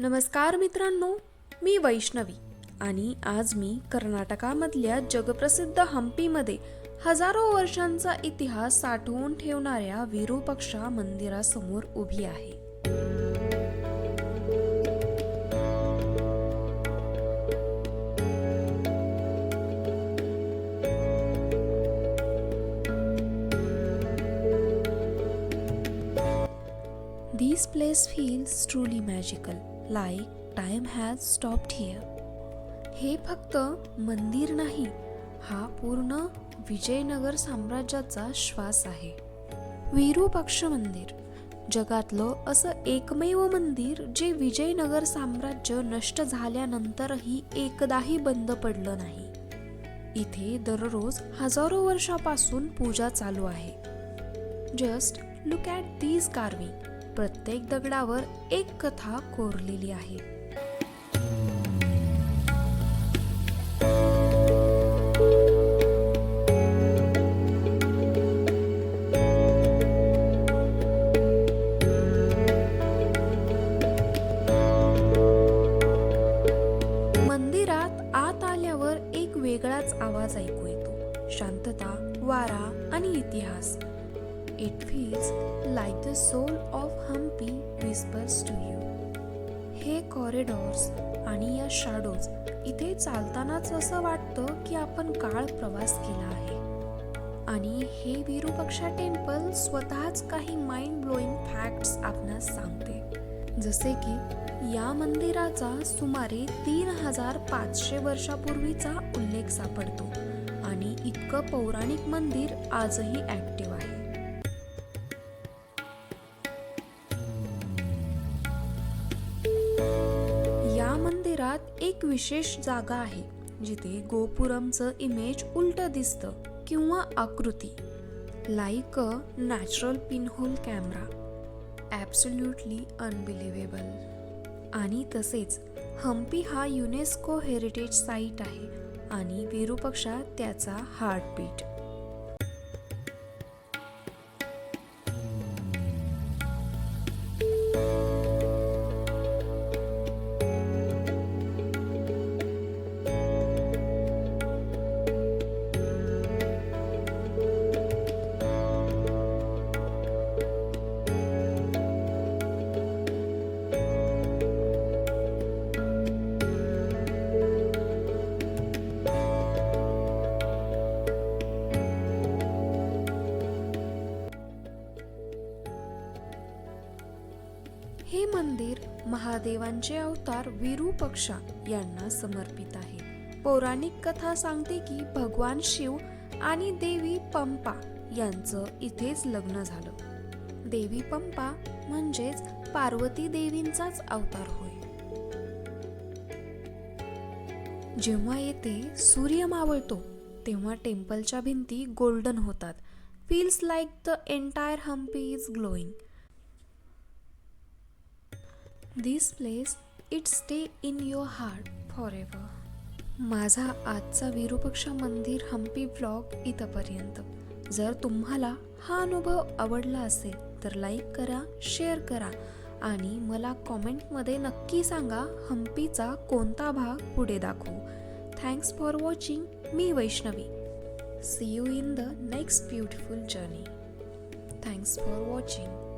नमस्कार मित्रांनो मी वैष्णवी आणि आज मी कर्नाटकामधल्या जगप्रसिद्ध हम्पीमध्ये हजारो वर्षांचा इतिहास साठवून ठेवणाऱ्या विरूपक्षा मंदिरासमोर उभी आहे. This place feels truly magical, like time has stopped here हे फक्त मंदिर नाही हा पूर्ण विजयनगर साम्राज्याचा श्वास आहे. विरूपक्ष मंदिर जगातलं असं एकमेव मंदिर जे विजयनगर साम्राज्य नष्ट झाल्यानंतरही एकदाही बंद पडलं नाही. इथे दररोज हजारो वर्षापासून पूजा चालू आहे. Just look at these carving प्रत्येक दगडावर एक कथा कोरलेली आहे. मंदिरात आत आल्यावर एक वेगळाच आवाज ऐकू येतो. शांतता वारा आणि इतिहास. It feels like the soul of Hampi whispers to you. हे कॉरिडॉर्स आणि या शॅडोज इथे चालतानाच असं वाटतं की आपण काळ प्रवास केला आहे. आणि हे विरूपक्षा टेम्पल स्वतःच काही माइंड ब्लोईंग फॅक्ट्स आपणास सांगते. जसे की या मंदिराचा सुमारे तीन हजार पाचशे वर्षापूर्वीचा उल्लेख सापडतो. आणि इतकं पौराणिक मंदिर आजही ॲक्टिव्ह या मंदिरात एक विशेष जागा आहे जिथे गोपुरमचं इमेज उलट दिसतं किंवा आकृती. Like a natural pinhole camera absolutely unbelievable आणि तसेच हम्पी हा युनेस्को हेरिटेज साईट आहे आणि विरूपक्षा त्याचा हार्टबीट हे मंदिर महादेवांचे अवतार विरूपक्षा यांना समर्पित आहे. पौराणिक कथा सांगते की भगवान शिव आणि देवी पंपा यांचं इथेच लग्न झालं. देवी पंपा म्हणजेच पार्वती देवींचाच अवतार होय. जेव्हा येथे सूर्य मावळतो तेव्हा टेम्पलच्या भिंती गोल्डन होतात. Feels like the entire Hampi is glowing. This place it stay in your heart for ever माझा आजचा विरूपक्ष मंदिर हम्पी ब्लॉग इथंपर्यंत. जर तुम्हाला हा अनुभव आवडला असेल तर लाईक करा शेअर करा आणि मला कॉमेंटमध्ये नक्की सांगा हम्पीचा कोणता भाग पुढे दाखवू. Thanks for watching me Vaishnavi. See you in the next beautiful journey thanks for watching